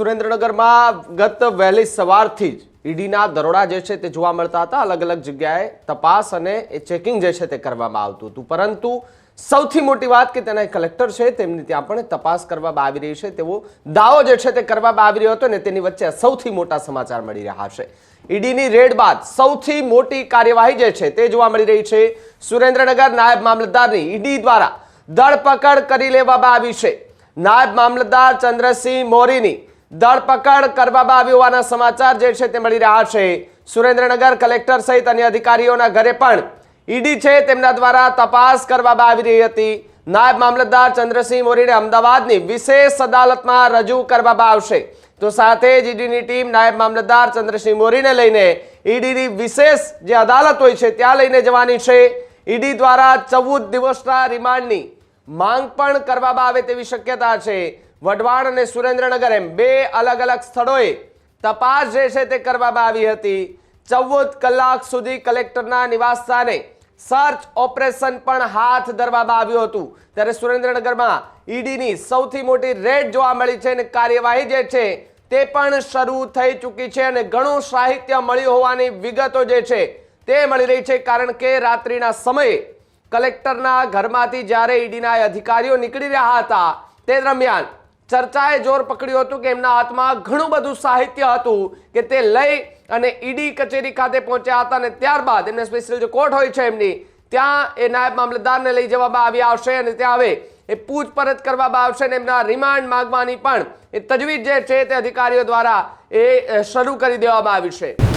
સુરેન્દ્રનગરમાં ગત વહેલી સવારથી જ ઈડીના દરોડા જે છે તે જોવા મળતા હતા. અલગ અલગ જગ્યાએ તપાસ અને એ ચેકિંગ જે છે તે કરવામાં આવતું હતું. પરંતુ સૌથી મોટી વાત કે તેના કલેક્ટર છે, તેમની ત્યાં પણ તપાસ કરવામાં આવી રહી છે. તેવો દાવો જે છે તે કરવામાં આવી રહ્યો હતો ને તેની વચ્ચે સૌથી મોટા સમાચાર મળી રહ્યા છે. ઈડીની રેડ બાદ સૌથી મોટી કાર્યવાહી જે છે તે જોવા મળી રહી છે. સુરેન્દ્રનગર નાયબ મામલતદારની ઈડી દ્વારા ધરપકડ કરી લેવામાં આવી છે. નાયબ મામલતદાર ચંદ્રસિંહ મોરીની ધરપકડ કરવામાં આવી હોવાના સમાચાર જે છે તે મળી રહ્યા છે. સુરેન્દ્રનગર કલેક્ટર સહિત અન્ય અધિકારીઓના ઘરે પણ ઈડી છે તેમના દ્વારા તપાસ કરવામાં આવી રહી હતી. નાયબ મામલતદાર ચંદ્રસિંહ મોરીને અમદાવાદની વિશેષ અદાલતમાં રજૂ કરવામાં આવશે. તો સાથે જ ઈડીની ટીમ નાયબ મામલતદાર ચંદ્રસિંહ મોરીને લઈને ઈડીની વિશેષ જે અદાલત હોય છે, ત્યાં લઈને જવાની છે. ઈડી દ્વારા ચૌદ દિવસના રિમાન્ડની માંગ પણ કરવામાં આવે તેવી શક્યતા છે. વઢવાણ અને સુરેન્દ્રનગર એમ બે અલગ અલગ સ્થળોએ તપાસ જે છે તે કરવામાં આવી હતી. ચૌદ કલાક સુધી કલેક્ટરના નિવાસસ્થાને સર્ચ ઓપરેશન પણ હાથ ધરવામાં આવ્યું હતું. ત્યારે સુરેન્દ્રનગરમાં ઈડીની સૌથી મોટી રેડ જોવા મળી છે અને કાર્યવાહી જે છે તે પણ શરૂ થઈ ચૂકી છે અને ઘણું સાહિત્ય મળ્યું હોવાની વિગતો જે છે તે મળી રહી છે. કારણ કે રાત્રિના સમયે કલેક્ટરના ઘરમાંથી જ્યારે ઈડીના અધિકારીઓ નીકળી રહ્યા હતા તે દરમિયાન ચર્ચાએ જોર પકડ્યું હતું કે એમના હાથમાં ઘણું બધું સાહિત્ય હતું કે તે લઈ અને ઈડી કચેરી ખાતે પહોંચ્યા હતા અને ત્યારબાદ એમને સ્પેશિયલ જે કોર્ટ હોય છે એમની, ત્યાં એ નાયબ મામલતદારને લઈ જવામાં આવ્યા આવશે અને ત્યાં હવે એ પૂછપરછ કરવામાં આવશે અને એમના રિમાન્ડ માંગવાની પણ એ તજવીજ જે છે તે અધિકારીઓ દ્વારા એ શરૂ કરી દેવામાં આવી છે.